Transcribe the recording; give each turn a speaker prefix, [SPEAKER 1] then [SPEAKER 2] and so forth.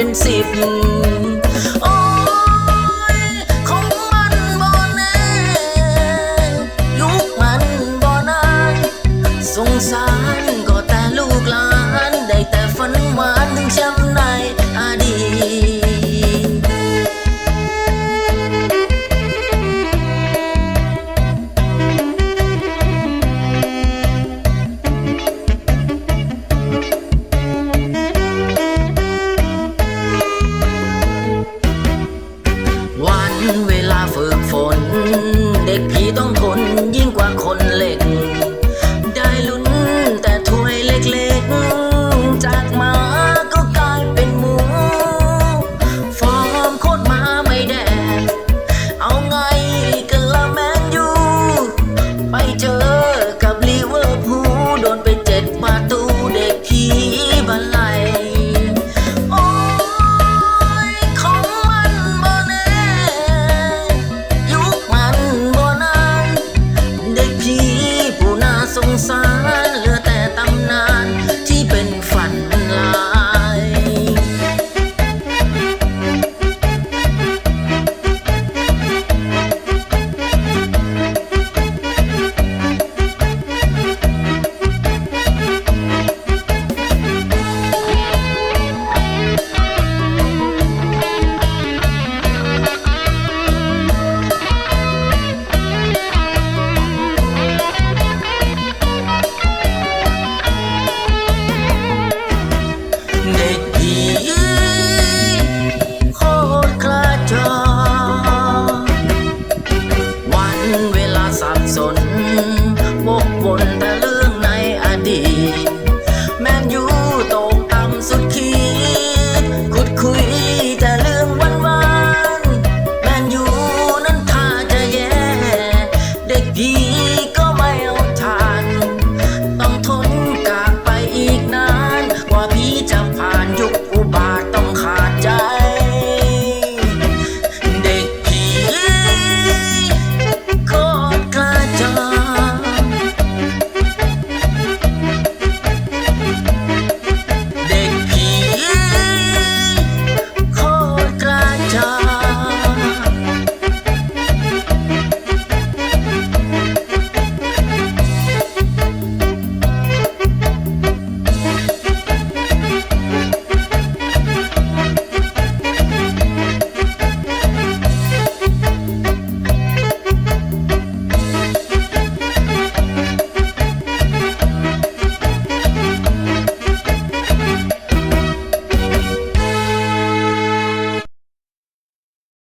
[SPEAKER 1] ็นสิบโอ้ยของมันบ่แน่ลูกมันบ่นานสงสารก็แต่ลูกหลาน ได้แต่ฝันหวานถึงช้ำ sung um sang